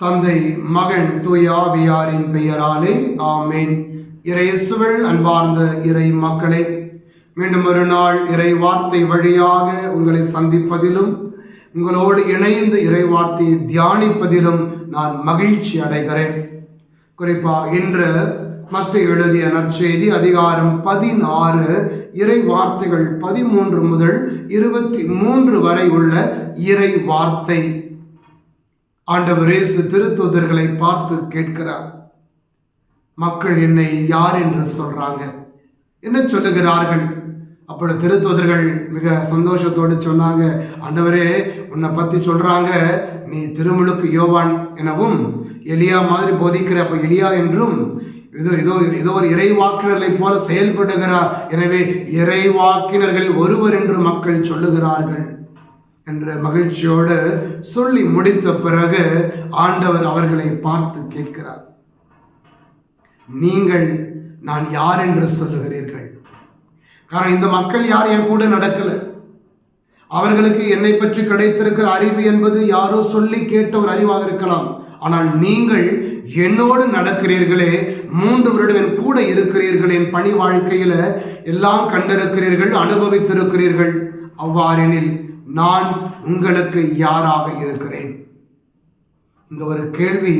தந்தை மகன் தூய ஆவியாரின் பெயராலே ஆமேன். இறையேசுவில் அன்பார்ந்த இறை மக்களை மீண்டும் ஒரு நாள் இறை வார்த்தை வழியாக உங்களை சந்திப்பதிலும் உங்களோடு இணைந்து இறைவார்த்தையை தியானிப்பதிலும் நான் மகிழ்ச்சி அடைகிறேன். குறிப்பாக இன்று மத்த எழுதிய நற்செய்தி அதிகாரம் பதினாறு இறை வார்த்தைகள் பதிமூன்று முதல் இருபத்தி மூன்று வரை உள்ள இறை வார்த்தை ஆண்டவர் இயேசு திருத்தூதர்களை பார்த்து கேட்கிறார் மக்கள் என்னை யார் என்று சொல்றாங்க? என்ன சொல்லுகிறார்கள்? அப்பொழுது திருத்தூதர்கள் மிக சந்தோஷத்தோடு சொன்னாங்க ஆண்டவரே உன்னை பற்றி சொல்கிறாங்க நீ திருமுழுக்கு யோவான் எனவும் எலியா மாதிரி போதிக்கிற அப்போ எலியா என்றும் இதோ இதோ இதோ ஒரு இறைவாக்கினர்களை போல செயல்படுகிறார் எனவே இறைவாக்கினர்கள் ஒருவர் என்று மக்கள் சொல்லுகிறார்கள் என்ற மகிழ்ச்சியோடு சொல்லி முடித்த பிறகு ஆண்டவர் அவர்களை பார்த்து கேட்கிறார். நீங்கள் நான் யார் என்று சொல்லுகிறீர்கள்? காரணம் இந்த மக்கள் யார் என் கூட நடக்கலை? அவர்களுக்கு என்னை பற்றி கிடைத்திருக்கிற அறிவு என்பது யாரோ சொல்லி கேட்ட ஒரு அறிவாக இருக்கலாம். ஆனால் நீங்கள் என்னோடு நடக்கிறீர்களே மூன்று வருடம் என் கூட இருக்கிறீர்கள் என் பணி வாழ்க்கையில் எல்லாம் கண்டிருக்கிறீர்கள் அனுபவித்திருக்கிறீர்கள். அவ்வாறெனில் நான் உங்களுக்கு யாராக இருக்கிறேன்? இந்த ஒரு கேள்வி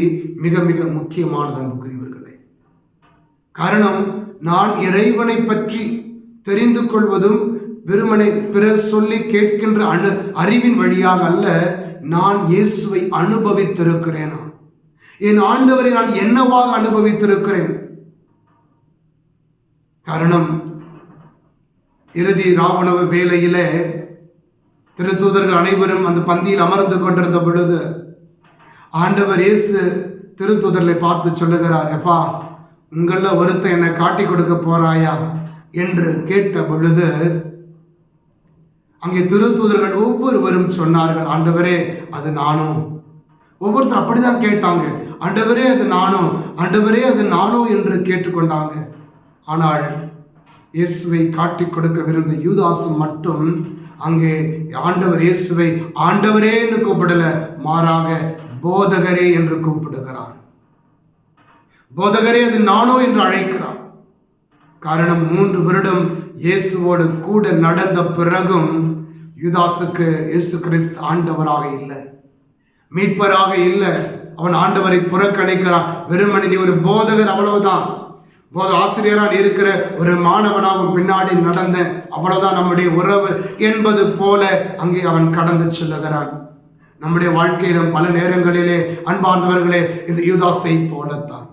மிக மிக முக்கியமானது அன்புக்குரியவர்களே. காரணம் நான் இறைவனை பற்றி தெரிந்து கொள்வதும் வெறுமனை பிறர் சொல்லி கேட்கின்ற அணு அறிவின் வழியாக அல்ல நான் இயேசுவை அனுபவித்திருக்கிறேனா? என் ஆண்டவரை நான் என்னவாக அனுபவித்திருக்கிறேன்? காரணம் இறுதி ராவணவ வேலையிலே திருத்தூதர்கள் அனைவரும் அந்த பந்தியில் அமர்ந்து கொண்டிருந்த பொழுது ஆண்டவர் இயேசு திருத்தூதர்களை பார்த்து சொல்லுகிறார் எப்பா உங்களில் ஒருத்தன் என்னை காட்டி கொடுக்க போறாயா? என்று கேட்ட பொழுது அங்கே திருத்தூதர்கள் ஒவ்வொருவரும் சொன்னார்கள் ஆண்டவரே அது நானும். ஒவ்வொருத்தர் அப்படிதான் கேட்டாங்க ஆண்டவரே அது நானும் ஆண்டவரே அது நானும் என்று கேட்டுக்கொண்டாங்க. ஆனால் இயேசுவை காட்டி கொடுக்கவிருந்த யூதாசு மட்டும் அங்கே ஆண்டவர் இயேசுவை ஆண்டவரே என்று கூப்பிடல மாறாக போதகரே என்று கூப்பிடுகிறான் போதகரே அது நானோ என்று அழைக்கிறான் காரணம் மூன்று வருடம் இயேசுவோடு கூட நடந்த பிறகும் யுதாசுக்கு இயேசு கிறிஸ்து ஆண்டவராக இல்லை. மீட்பராக இல்லை. அவன் ஆண்டவரை புறக்கணிக்கிறான். வெறுமனி நீ ஒரு போதகர் அவ்வளவுதான். போத ஆசிரியராக நீ இருக்கிற ஒரு மாணவனாகவும் பின்னாடி நடந்த அவ்வளவுதான் நம்முடைய உறவு என்பது போல அங்கே அவன் கடந்து செல்லுகிறான். நம்முடைய வாழ்க்கையிலும் பல நேரங்களிலே அன்பார்ந்தவர்களே இந்த யூதாசை போலத்தான்.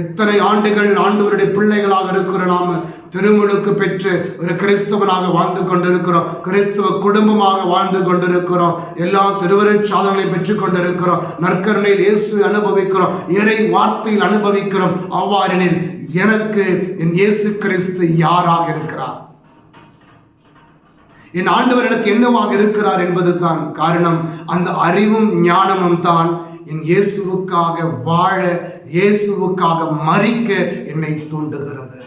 எத்தனை ஆண்டுகள் ஆண்டவருடைய பிள்ளைகளாக இருக்கிற நாம திருமுழுக்கு பெற்று ஒரு கிறிஸ்தவனாக வாழ்ந்து கொண்டிருக்கிறோம். கிறிஸ்துவ குடும்பமாக வாழ்ந்து கொண்டிருக்கிறோம். எல்லா திருவருட் சாதனை பெற்றுக் கொண்டிருக்கிறோம். நற்கருணையில் இயேசு அனுபவிக்கிறோம். இறை வார்த்தையில் அனுபவிக்கிறோம். அவ்வாறெனில் எனக்கு என் இயேசு கிறிஸ்து யாராக இருக்கிறார்? என் ஆண்டவர் எனக்கு என்னவாக இருக்கிறார் என்பது தான் காரணம். அந்த அறிவும் ஞானமும் தான் என் இயேசுவுக்காக வாழ இயேசுவுக்காக மறிக்க என்னை தூண்டுகிறது.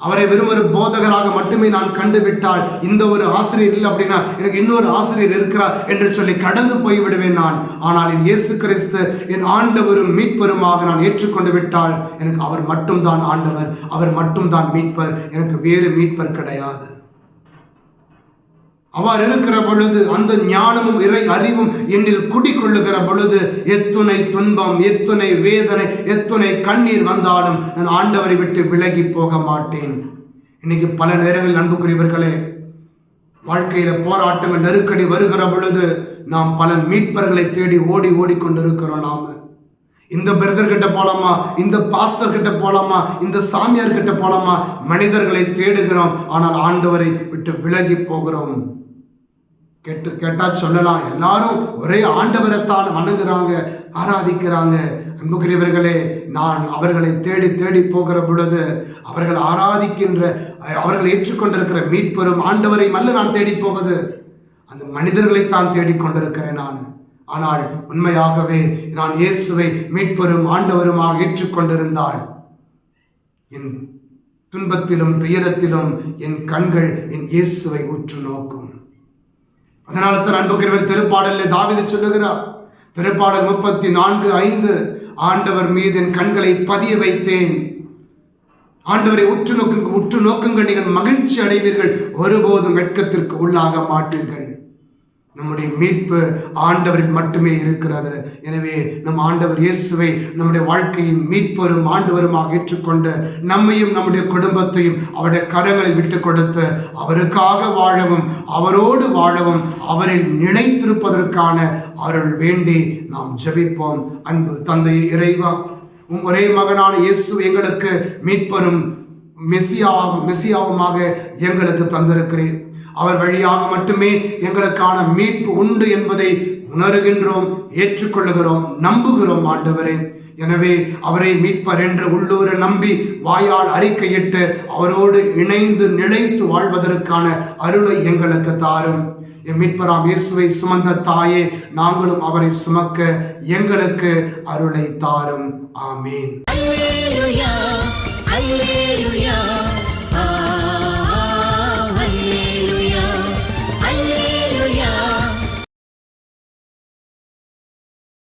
அவரை வெறும் ஒரு போதகராக மட்டுமே நான் கண்டுவிட்டால் இந்த ஒரு ஆசிரியர் இல்லை அப்படின்னா எனக்கு இன்னொரு ஆசிரியர் இருக்கிறார் என்று சொல்லி கடந்து போய் விடுவேன் நான். ஆனால் என் இயேசு கிறிஸ்து என் ஆண்டவரும் மீட்பருமாக நான் ஏற்றுக்கொண்டு விட்டால் எனக்கு அவர் மட்டும்தான் ஆண்டவர் அவர் மட்டும்தான் மீட்பர் எனக்கு வேறு மீட்பர் கிடையாது. அவர் இருக்கிற பொழுது அந்த ஞானமும் இறை அறிவும் என்னில் குடிக்கொள்ளுகிற பொழுது எத்துணை துன்பம் எத்துணை வேதனை எத்துணை கண்ணீர் வந்தாலும் நான் ஆண்டவரை விட்டு விலகி போக மாட்டேன். இன்னைக்கு பல நேரங்களில் அன்புக்குரியவர்களே வாழ்க்கையில போராட்டங்கள் நெருக்கடி வருகிற பொழுது நாம் பல மீட்பர்களை தேடி ஓடி ஓடிக்கொண்டிருக்கிறோம் நாம. இந்த பிரதர்கிட்ட போலாமா? இந்த பாஸ்டர் கிட்ட போலாமா? இந்த சாமியார் கிட்ட போலாமா? மனிதர்களை தேடுகிறோம் ஆனால் ஆண்டவரை விட்டு விலகி போகிறோம். கேட்டு கேட்டால் சொல்லலாம். எல்லாரும் ஒரே ஆண்டவரைத்தான் வணங்குறாங்க ஆராதிக்கிறாங்க. அன்புக்குரியவர்களே நான் அவர்களை தேடி தேடி போகிற பொழுது அவர்கள் ஆராதிக்கின்ற அவர்கள் ஏற்றுக்கொண்டிருக்கிற மீட்பெரும் ஆண்டவரையும் அல்ல நான் தேடி போவது. அந்த மனிதர்களைத்தான் தேடிக்கொண்டிருக்கிறேன் நான். ஆனால் உண்மையாகவே நான் இயேசுவை மீட்பெரும் ஆண்டவருமாக ஏற்றுக்கொண்டிருந்தால் என் துன்பத்திலும் துயரத்திலும் என் கண்கள் என் இயேசுவை உற்று நோக்கும். அதனால தான் அன்புக்கிறவர் திருப்பாடலில் தாவித சொல்லுகிறார். திருப்பாடல் முப்பத்தி நான்கு ஐந்து. ஆண்டவர் மீது என் கண்களை பதிய வைத்தேன். ஆண்டவரை உற்று நோக்குங்கள் உற்று நோக்குங்கள் நீங்கள் மகிழ்ச்சி அடைவீர்கள். ஒருபோதும் வெட்கத்திற்கு உள்ளாக மாட்டீர்கள். நம்முடைய மீட்பு ஆண்டவரில் மட்டுமே இருக்கிறது. எனவே நம் ஆண்டவர் இயேசுவை நம்முடைய வாழ்க்கையின் மீட்பரும் ஆண்டவருமாக ஏற்றுக்கொண்டு நம்மையும் நம்முடைய குடும்பத்தையும் அவருடைய கரங்களில் விட்டு கொடுத்து அவருக்காக வாழவும் அவரோடு வாழவும் அவரில் நிலைத்திருப்பதற்கான அருள் வேண்டி நாம் ஜெபிப்போம். அன்பு தந்தை இறைவா உம் ஒரே மகனான இயேசு எங்களுக்கு மீட்பரும் மெசியாவும் மெசியாவுமாக எங்களுக்கு தந்திருக்கிறேன் அவர் வழியாக மட்டுமே எங்களுக்கான மீட்பு உண்டு என்பதை உணர்கின்றோம் ஏற்றுக்கொள்ளுகிறோம் நம்புகிறோம் ஆண்டவரே. எனவே அவரை மீட்பர் என்று உள்ளூர நம்பி வாயால் அறிக்கையிட்டு அவரோடு இணைந்து நிலைத்து வாழ்வதற்கான அருளை எங்களுக்கு தாரும். என் மீட்பராம் இயேசுவை சுமந்த தாயே நாங்களும் அவரை சுமக்க எங்களுக்கு அருளை தாரும். ஆமீன். அல்லேலூயா அல்லேலூயா.